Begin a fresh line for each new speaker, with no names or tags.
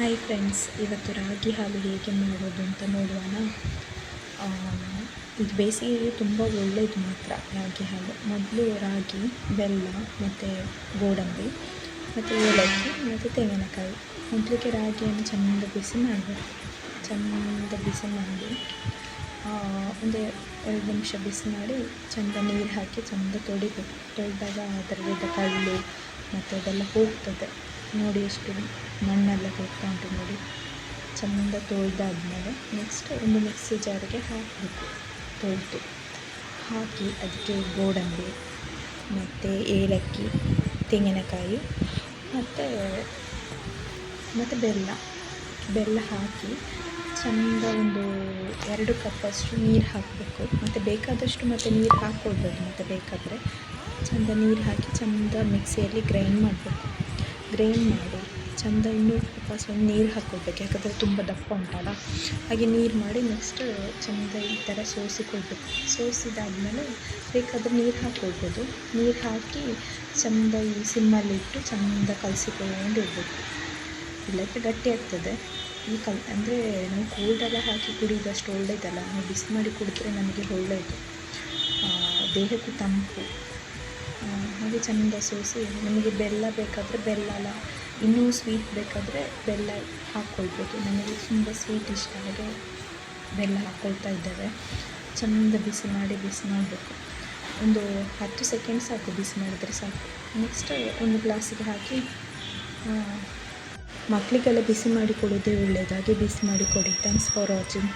Hi friends ಇವತ್ತು ರಾಗಿ ಹಾಲು ಹೇಗೆ ಮಾಡೋದು ಅಂತ ನೋಡುವಣ. ಆ, ಇದು ಬೇಸಿಗೆಗೆ ತುಂಬ ಒಳ್ಳೆಯದು ಮಾತ್ರ ರಾಗಿ ಹಾಲು. ಮೊದಲು ರಾಗಿ ಬೆಲ್ಲ ಮತ್ತು ಗೋಡಂಬಿ ಮತ್ತು ಏಲಕ್ಕಿ ಮತ್ತು ತೆಂಗಿನಕಾಯಿ. ಮೊದಲಿಗೆ ರಾಗಿಯನ್ನು ಚೆಂದ ಬಿಸಿ ಮಾಡಬೇಕು ಚೆಂದ ಬಿಸಿ ಮಾಡಿ ಒಂದು ಎರಡು ನಿಮಿಷ ಬಿಸಿ ಮಾಡಿ ಚೆಂದ ನೀರು ಹಾಕಿ ಚೆಂದ ತೊಳಿಬೇಕು ತೊಳೆದಾಗ ಅದರಲ್ಲಿದ್ದ ಕಲ್ಲು ಮತ್ತು ಅದೆಲ್ಲ ಹೋಗ್ತದೆ. ನೋಡಿ ಎಷ್ಟು ಮಣ್ಣೆಲ್ಲ ಹೋಗ್ತಾ ಉಂಟು ನೋಡಿ. ಚೆಂದ ತೊಳೆದಾದ್ಮೇಲೆ ನೆಕ್ಸ್ಟ್ ಒಂದು ಮಿಕ್ಸಿ ಜಾರಿಗೆ ಹಾಕಬೇಕು. ತೊಳೆದು ಹಾಕಿ ಅದಕ್ಕೆ ಗೋಡಂಬಿ ಮತ್ತು ಏಲಕ್ಕಿ, ತೆಂಗಿನಕಾಯಿ ಮತ್ತು ಮತ್ತು ಬೆಲ್ಲ. ಬೆಲ್ಲ ಹಾಕಿ ಚೆಂದ ಒಂದು ಎರಡು ಕಪ್ಪಷ್ಟು ನೀರು ಹಾಕಬೇಕು. ಮತ್ತು ಬೇಕಾದಷ್ಟು ಮತ್ತು ನೀರು ಹಾಕ್ಕೊಳ್ಬೋದು ಮತ್ತು ಬೇಕಾದರೆ. ಚೆಂದ ನೀರು ಹಾಕಿ ಚೆಂದ ಮಿಕ್ಸಿಯಲ್ಲಿ ಗ್ರೈಂಡ್ ಮಾಡಬೇಕು. ಗ್ರೈಂಡ್ ಮಾಡಿ ಚೆಂದ ಇನ್ನೂ ವಾಪಸ್ ಒಂದು ನೀರು ಹಾಕ್ಕೊಳ್ಬೇಕು ಯಾಕಂದರೆ ತುಂಬ ದಪ್ಪ ಉಂಟಲ್ಲ. ಹಾಗೆ ನೀರು ಮಾಡಿ ನೆಕ್ಸ್ಟ್ ಚೆಂದ ಈ ಥರ ಸೋಸಿಕೊಳ್ಬೇಕು. ಸೋಸಿದಾದ್ಮೇಲೆ ಬೇಕಾದರೆ ನೀರು ಹಾಕ್ಕೊಳ್ಬೋದು. ನೀರು ಹಾಕಿ ಚೆಂದ ಈ ಸಿಮ್ಮಲ್ಲಿಟ್ಟು ಚೆಂದ ಕಲಸಿಕೊಂಡಿರ್ಬೇಕು ಇಲ್ಲಕ್ಕೆ ಗಟ್ಟಿ ಆಗ್ತದೆ. ಈ ಕಲ್ ಅಂದರೆ ನಾವು ಕೋಲ್ಡೆಲ್ಲ ಹಾಕಿ ಕುಡಿಯೋದಷ್ಟು ಒಳ್ಳೆಯದಲ್ಲ ನಾವು ಬಿಸಿ ಮಾಡಿ ಕುಡಿದ್ರೆ ನಮಗೆ ಒಳ್ಳೆಯದು ದೇಹಕ್ಕೂ ತಂಪು. ಹಾಗೆ ಚೆಂದ ಸೋಸಿ, ನಮಗೆ ಬೆಲ್ಲ ಬೇಕಾದರೆ ಬೆಲ್ಲ ಅಲ್ಲ ಇನ್ನೂ ಸ್ವೀಟ್ ಬೇಕಾದರೆ ಬೆಲ್ಲ ಹಾಕ್ಕೊಳ್ಬೋದು. ನಮಗೆ ತುಂಬ ಸ್ವೀಟ್ ಇಷ್ಟ ಹಾಗೆ ಬೆಲ್ಲ ಹಾಕ್ಕೊಳ್ತಾ ಇದ್ದೇವೆ. ಚೆಂದ ಬಿಸಿ ಮಾಡಿ ಬಿಸಿ ಮಾಡಬೇಕು. ಒಂದು ಹತ್ತು ಸೆಕೆಂಡ್ ಸಾಕು ಬಿಸಿ ಮಾಡಿದರೆ ಸಾಕು. ನೆಕ್ಸ್ಟ್ ಒಂದು ಗ್ಲಾಸಿಗೆ ಹಾಕಿ ಮಕ್ಕಳಿಗೆಲ್ಲ ಬಿಸಿ ಮಾಡಿ ಕೊಡೋದೇ ಒಳ್ಳೆಯದಾಗಿ ಬಿಸಿ ಮಾಡಿ ಕೊಡಿ. Thanks for watching